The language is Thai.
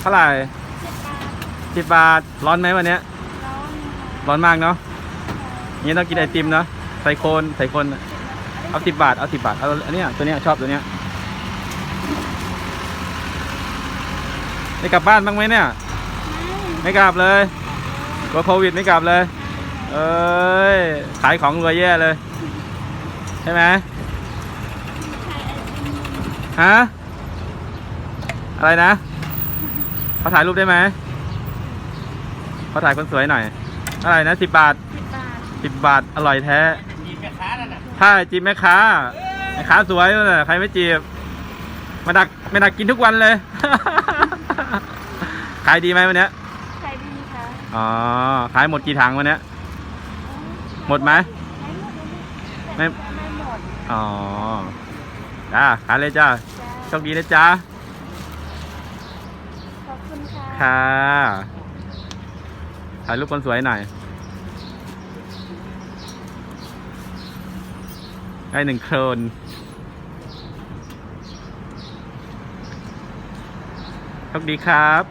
เท่าไหร่สิบบาทร้อนไหมวันเนี้ยร้อนมากเนาะนี่ต้องกินไอติมเนาะใส่โคนใส่โคนเอาสิบบาท เอาสิบบาท เอาอันนี้ตัวเนี้ยชอบตัวเนี้ยได้กลับบ้านบ้างไหมเนี่ย ไม่กลับเลยกลัวโควิดไม่กลับเลย เอ้ย ขายของรวยแย่เลย ใช่ไหมฮะ อะไรนะ เขาถ่ายรูปได้ไหมเขาถ่ายคนสวยหน่อยอะไรนะสิบบาทสิบบาทสิบบาทอร่อยแท้จีบแม่ค้านั่นน่ะถ้าจีบแม่ค้าแม่ค้าสวยเลยใครไม่จีบมาดักมาดักกินทุกวันเลยขายดีไหมวันเนี้ยขายดีค่ะอ๋อขายหมดกี่ถังวันเนี้ยหมดไหมไม่ไม่หมดไม่หมดอ๋อจ้าขายเลยจ้าโชจ้าคดีนะจ้าขอบคุณค่ะ ค่ะ ถ่ายรูปคนสวยหน่อยได้หนึ่งโครนโชคดีครับ